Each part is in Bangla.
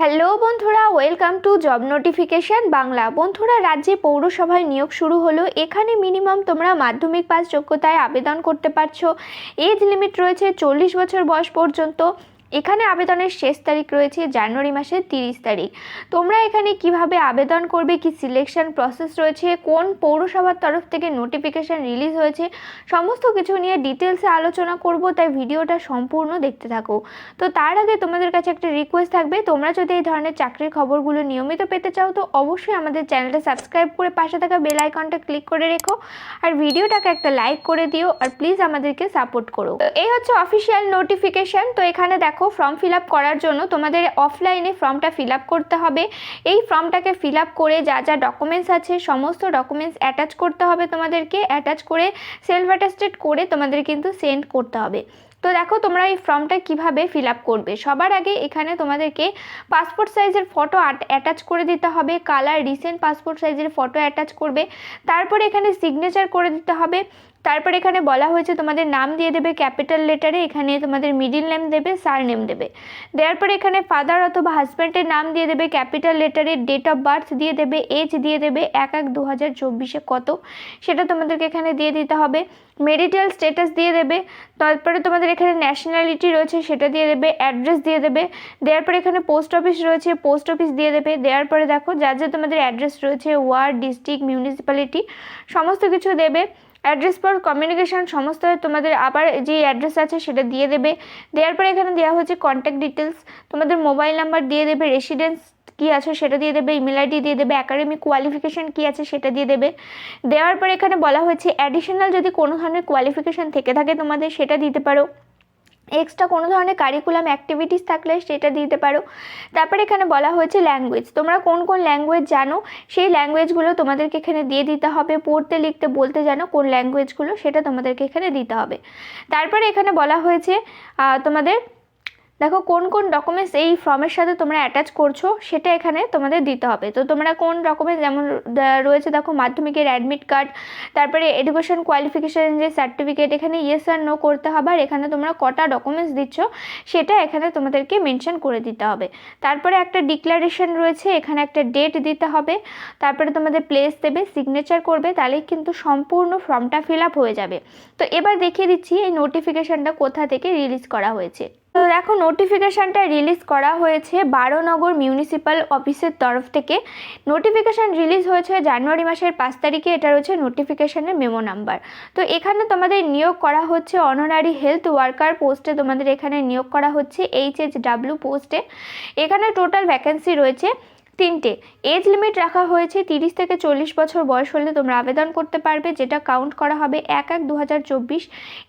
হ্যালো বন্ধুরা welcome to job notification Bangla. বন্ধুরা, রাজ্যে পৌরসভায় নিয়োগ শুরু হলো। এখানে মিনিমাম তোমরা মাধ্যমিক পাস যোগ্যতায় আবেদন করতে পারছ। এজ লিমিট রয়েছে চল্লিশ বছর বয়স পর্যন্ত। এখানে আবেদনের শেষ তারিখ রয়েছে জানুয়ারি মাসের তিরিশ তারিখ। তোমরা এখানে কীভাবে আবেদন করবে, কি সিলেকশন প্রসেস রয়েছে, কোন পৌরসভার তরফ থেকে নোটিফিকেশান রিলিজ হয়েছে, সমস্ত কিছু নিয়ে ডিটেলসে আলোচনা করব, তাই ভিডিওটা সম্পূর্ণ দেখতে থাকো। তো তার আগে তোমাদের কাছে একটা রিকোয়েস্ট থাকবে, তোমরা যদি এই ধরনের চাকরির খবরগুলো নিয়মিত পেতে চাও, তো অবশ্যই আমাদের চ্যানেলটা সাবস্ক্রাইব করে পাশে থাকা বেল আইকনটা ক্লিক করে রেখো, আর ভিডিওটাকে একটা লাইক করে দিও, আর প্লিজ আমাদেরকে সাপোর্ট করো। এই হচ্ছে অফিসিয়াল নোটিফিকেশন তো এখানে দেখো ফর্ম ফিল করার জন্য তোমাদের অফলাইনে ফর্মটা ফিল করতে হবে। এই ফর্মটাকে ফিল করে যা যা ডকুমেন্টস আছে, সমস্ত ডকুমেন্টস অ্যাটাচ করতে হবে তোমাদেরকে। অ্যাটাচ করে সেলফ অ্যাটাস্টেড করে তোমাদের কিন্তু সেন্ড করতে হবে। তো দেখো, তোমরা এই ফর্মটা কীভাবে ফিল করবে? সবার আগে এখানে তোমাদেরকে পাসপোর্ট সাইজের ফটো অ্যাটাচ করে দিতে হবে। কালার রিসেন্ট পাসপোর্ট সাইজের ফটো অ্যাটাচ করবে। তারপরে এখানে সিগনেচার করে দিতে হবে। তারপর এখানে বলা হয়েছে তোমাদের নাম দিয়ে দেবে ক্যাপিটাল লেটারে, এখানে তোমাদের মিডিল নেম দেবে সার নেম দেবে। দেওয়ার পরে এখানে ফাদার অথবা হাজব্যান্ডের নাম দিয়ে দেবে ক্যাপিটাল লেটারে ডেট অফ বার্থ দিয়ে দেবে এজ দিয়ে দেবে, এক এক দু হাজার চব্বিশে কত? সেটা তোমাদেরকে এখানে দিয়ে দিতে হবে। মেরিটাল স্ট্যাটাস দিয়ে দেবে, তারপরে তোমাদের এখানে ন্যাশনালিটি রয়েছে, সেটা দিয়ে দেবে অ্যাড্রেস দিয়ে দেবে। দেওয়ার পরে এখানে পোস্ট অফিস রয়েছে পোস্ট অফিস দিয়ে দেবে। দেওয়ার পরে দেখো, যার যা তোমাদের অ্যাড্রেস রয়েছে ওয়ার্ড ডিস্ট্রিক্ট মিউনিসিপ্যালিটি সমস্ত কিছু দেবে। অ্যাড্রেস পর কমিউনিকেশন সমস্ত তোমাদের আবার যে অ্যাড্রেস আছে সেটা দিয়ে দেবে। দেওয়ার পরে এখানে দেওয়া হচ্ছে কন্ট্যাক্ট ডিটেলস তোমাদের মোবাইল নাম্বার দিয়ে দেবে রেসিডেন্স কী আছে সেটা দিয়ে দেবে ইমেল আইডি দিয়ে দেবে একাডেমিক কোয়ালিফিকেশান কী আছে সেটা দিয়ে দেবে। দেওয়ার পরে এখানে বলা হয়েছে অ্যাডিশনাল যদি কোনো ধরনের কোয়ালিফিকেশান থেকে থাকে তোমাদের সেটা দিতে পারো। এক্সট্রা কোনো ধরনের কারিকুলাম অ্যাক্টিভিটিস থাকলে সেটা দিতে পারো। তারপরে এখানে বলা হয়েছে ল্যাঙ্গুয়েজ তোমরা কোন কোন ল্যাঙ্গুয়েজ জানো, সেই ল্যাঙ্গুয়েজগুলো তোমাদেরকে এখানে দিয়ে দিতে হবে। পড়তে, লিখতে, বলতে জানো কোন ল্যাঙ্গুয়েজগুলো সেটা তোমাদেরকে এখানে দিতে হবে। তারপরে এখানে বলা হয়েছে তোমাদের দেখো কোন কোন ডকুমেন্টস এই ফর্মের সাথে তোমরা অ্যাটাচ করছ, সেটা এখানে তোমাদের দিতে হবে। তো তোমরা কোন ডকুমেন্টস যেমন রয়েছে দেখো মাধ্যমিকের অ্যাডমিট কার্ড তারপরে এডুকেশন কোয়ালিফিকেশান যে সার্টিফিকেট এখানে ইয়েস আর নো করতে হবে, আর এখানে তোমরা কটা ডকুমেন্টস দিচ্ছ, সেটা এখানে তোমাদেরকে মেনশন করে দিতে হবে। তারপরে একটা ডিক্লারেশন রয়েছে, এখানে একটা ডেট দিতে হবে, তারপরে তোমাদের প্লেস দেবে সিগনেচার করবে, তাহলেই কিন্তু সম্পূর্ণ ফর্মটা ফিল আপ হয়ে যাবে। তো এবার দেখিয়ে দিচ্ছি এই নোটিফিকেশানটা কোথা থেকে রিলিজ করা হয়েছে। দেখো নোটিফিকেশানটা রিলিজ করা হয়েছে বারোনগর মিউনিসিপ্যাল অফিসের তরফ থেকে। নোটিফিকেশান রিলিজ হয়েছে জানুয়ারি মাসের পাঁচ তারিখে, এটা রয়েছে নোটিফিকেশানের মেমো নাম্বার তো এখানে তোমাদের নিয়োগ করা হচ্ছে অনারারি হেলথ ওয়ার্কার পোস্টে তোমাদের এখানে নিয়োগ করা হচ্ছে এইচ এইচ ডাব্লিউ পোস্টে এখানে টোটাল ভ্যাকেন্সি রয়েছে তিনটে। এজ লিমিট রাখা হয়েছে তিরিশ থেকে চল্লিশ বছর বয়স হলে তোমরা আবেদন করতে পারবে, যেটা কাউন্ট করা হবে এক এক দু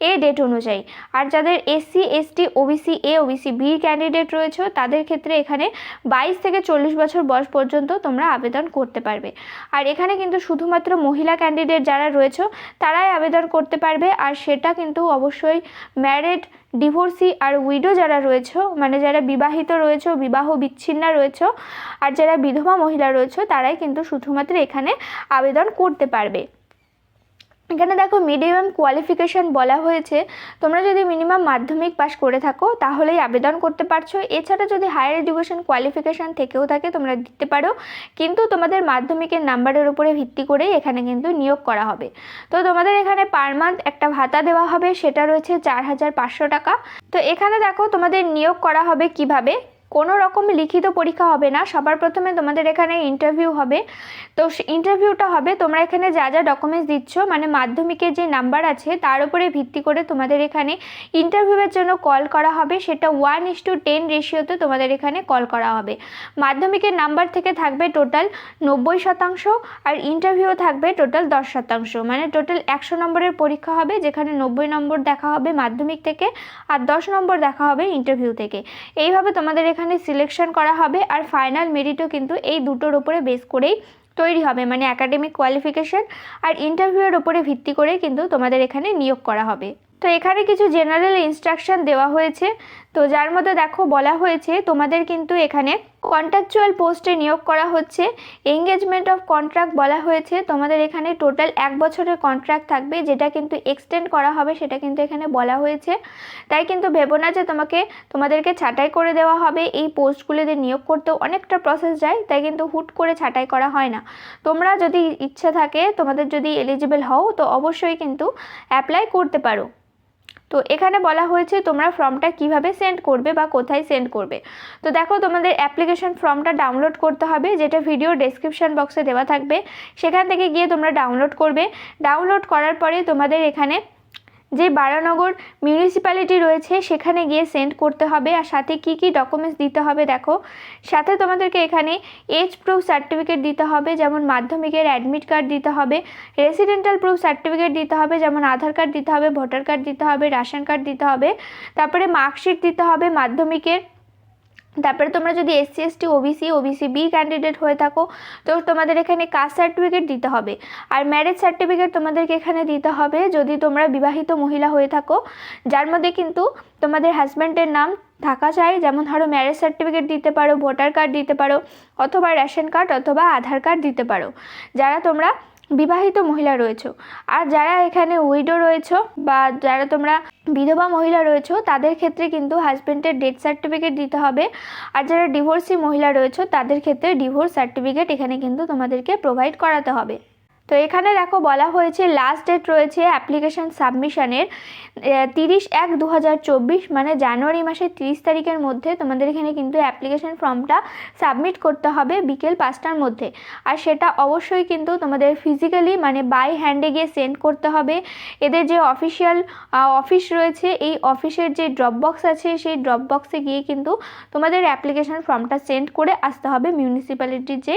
এ ডেট অনুযায়ী। আর যাদের SC ST OBC A OBC B candidate রয়েছে, তাদের ক্ষেত্রে এখানে বাইশ থেকে চল্লিশ বছর বয়স পর্যন্ত তোমরা আবেদন করতে পারবে। আর এখানে কিন্তু শুধুমাত্র মহিলা ক্যান্ডিডেট যারা রয়েছে, তারাই আবেদন করতে পারবে। আর সেটা কিন্তু অবশ্যই ম্যারিড ডিভোর্সি আর উইডো যারা রয়েছে মানে যারা বিবাহিত রয়েছে, বিবাহ বিচ্ছিন্ন রয়েছে, আর যারা বিধবা মহিলা রয়েছে, তারাই কিন্তু শুধুমাত্র এখানে আবেদন করতে পারবে। এখানে দেখো মিনিমাম কোয়ালিফিকেশান বলা হয়েছে। তোমরা যদি মিনিমাম মাধ্যমিক পাস করে থাকো, তাহলেই আবেদন করতে পারছ। এছাড়া যদি হায়ার এডুকেশন কোয়ালিফিকেশান থেকেও থাকে, তোমরা দিতে পারো। কিন্তু তোমাদের মাধ্যমিকের নাম্বারের উপরে ভিত্তি করেই এখানে কিন্তু নিয়োগ করা হবে। তো তোমাদের এখানে পার মান্থ একটা ভাতা দেওয়া হবে, সেটা রয়েছে চার হাজার পাঁচশো টাকা। তো এখানে দেখো তোমাদের নিয়োগ করা হবে কীভাবে? কোনো রকম লিখিত পরীক্ষা হবে না। সবার প্রথমে তোমাদের এখানে ইন্টারভিউ হবে। তো ইন্টারভিউটা হবে, তোমরা এখানে যা যা ডকুমেন্টস দিচ্ছ মানে মাধ্যমিকের যে নাম্বার আছে, তার উপরে ভিত্তি করে তোমাদের এখানে ইন্টারভিউয়ের জন্য কল করা হবে। সেটা ওয়ান ইস টু টেন রেশিওতে তোমাদের এখানে কল করা হবে। মাধ্যমিকের নাম্বার থেকে থাকবে টোটাল নব্বই শতাংশ আর ইন্টারভিউ থাকবে টোটাল দশ শতাংশ। মানে টোটাল একশো নম্বরের পরীক্ষা হবে, যেখানে নব্বই নম্বর দেখা হবে মাধ্যমিক থেকে আর দশ নম্বর দেখা হবে ইন্টারভিউ থেকে। এইভাবে তোমাদের এখানে সিলেকশন করা হবে আর ফাইনাল মেরিটও কিন্তু এই দুটোর উপরে বেস করেই তৈরি হবে মানে একাডেমিক কোয়ালিফিকেশান আর ইন্টারভিউয়ের উপরে ভিত্তি করে কিন্তু তোমাদের এখানে নিয়োগ করা হবে। তো এখানে কিছু জেনারেল ইনস্ট্রাকশন দেওয়া হয়েছে তো যার মধ্যে দেখো বলা হয়েছে তোমাদের কিন্তু এখানে কন্ট্রাকচুয়াল পোস্টে নিয়োগ করা হচ্ছে। এঙ্গেজমেন্ট অফ কন্ট্রাক্ট বলা হয়েছে। তোমাদের এখানে টোটাল এক বছরের কন্ট্রাক্ট থাকবে, যেটা কিন্তু এক্সটেন্ড করা হবে, সেটা কিন্তু এখানে বলা হয়েছে। তাই কিন্তু ভেবো না যে তোমাকে, তোমাদেরকে ছাঁটাই করে দেওয়া হবে। এই পোস্টগুলিতে নিয়োগ করতেও অনেকটা প্রসেস যায়, তাই কিন্তু হুট করে ছাঁটাই করা হয় না। তোমরা যদি ইচ্ছা থাকে, তোমাদের যদি এলিজিবল হও, তো অবশ্যই কিন্তু অ্যাপ্লাই করতে পারো। তো এখানে বলা হয়েছে তোমরা ফর্মটা কীভাবে সেন্ড করবে বা কোথায় সেন্ড করবে। তো দেখো তোমাদের অ্যাপ্লিকেশন ফর্মটা ডাউনলোড করতে হবে, যেটা ভিডিও ডেসক্রিপশন বক্সে দেওয়া থাকবে। সেখান থেকে গিয়ে তোমরা ডাউনলোড করবে। ডাউনলোড করার পরে তোমাদের এখানে যে বারানগর মিউনিসিপ্যালিটি রয়েছে, সেখানে গিয়ে সেন্ড করতে হবে আর সাথে কি কি ডকুমেন্টস দিতে হবে দেখো। সাথে তোমাদেরকে এখানে এজ প্রুফ সার্টিফিকেট দিতে হবে, যেমন মাধ্যমিকের অ্যাডমিট কার্ড দিতে হবে রেসিডেন্টাল প্রুফ সার্টিফিকেট দিতে হবে, যেমন আধার কার্ড দিতে হবে ভোটার কার্ড দিতে হবে রেশন কার্ড দিতে হবে, তারপরে মার্কশিট দিতে হবে, মাধ্যমিকের তারপরে তোমরা যদি SC ST OBC OBC B candidate হয়ে থাকো, তো তোমাদের এখানে কাস্ট সার্টিফিকেট দিতে হবে। আর ম্যারেজ সার্টিফিকেট তোমাদেরকে এখানে দিতে হবে, যদি তোমরা বিবাহিত মহিলা হয়ে থাকো, যার মধ্যে কিন্তু তোমাদের হাজব্যান্ডের নাম থাকা চাই। যেমন ধরো ম্যারেজ সার্টিফিকেট দিতে পারো ভোটার কার্ড দিতে পারো, অথবা রেশন কার্ড অথবা আধার কার্ড দিতে পারো। যারা তোমরা বিবাহিত মহিলা রয়েছে। আর যারা এখানে উইডো রয়েছে বা যারা তোমরা বিধবা মহিলা রয়েছে, তাদের ক্ষেত্রে কিন্তু হাজব্যান্ডের ডেথ সার্টিফিকেট দিতে হবে। আর যারা ডিভোর্সি মহিলা রয়েছে, তাদের ক্ষেত্রে ডিভোর্স সার্টিফিকেট এখানে কিন্তু তোমাদেরকে প্রোভাইড করাতে হবে। তো এখানে দেখো বলা হয়েছে লাস্ট ডেট রয়েছে অ্যাপ্লিকেশান সাবমিশনের তিরিশ এক দু মানে জানুয়ারি মাসের তিরিশ তারিখের মধ্যে তোমাদের এখানে কিন্তু অ্যাপ্লিকেশান ফর্মটা সাবমিট করতে হবে বিকেল পাঁচটার মধ্যে। আর সেটা অবশ্যই কিন্তু তোমাদের ফিজিক্যালি মানে বাই হ্যান্ডে গিয়ে সেন্ড করতে হবে। এদের যে অফিসিয়াল অফিস রয়েছে, এই অফিসের যে ড্রপ বক্স আছে, সেই ড্রপ বক্সে গিয়ে কিন্তু তোমাদের অ্যাপ্লিকেশান ফর্মটা সেন্ড করে আসতে হবে মিউনিসিপ্যালিটির যে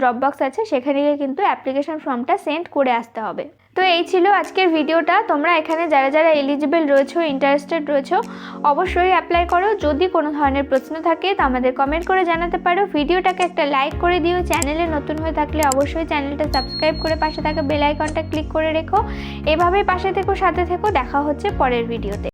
ড্রপ বক্স আছে, সেখানে গিয়ে কিন্তু অ্যাপ্লিকেশন ফর্মটা সেন্ড করে আসতে হবে। তো এই ছিল আজকের ভিডিওটা। তোমরা এখানে যারা যারা এলিজিবল রয়েছো ইন্টারেস্টেড রয়েছো, অবশ্যই অ্যাপ্লাই করো। যদি কোনো ধরনের প্রশ্ন থাকে, তো আমাদের কমেন্ট করে জানাতে পারো। ভিডিওটাকে একটা লাইক করে দিও। চ্যানেলে নতুন হয়ে থাকলে অবশ্যই চ্যানেলটা সাবস্ক্রাইব করে পাশে থাকা বেল আইকনটা ক্লিক করে রেখো। এভাবেই পাশে থেকো, সাথে থেকো। দেখা হচ্ছে পরের ভিডিওতে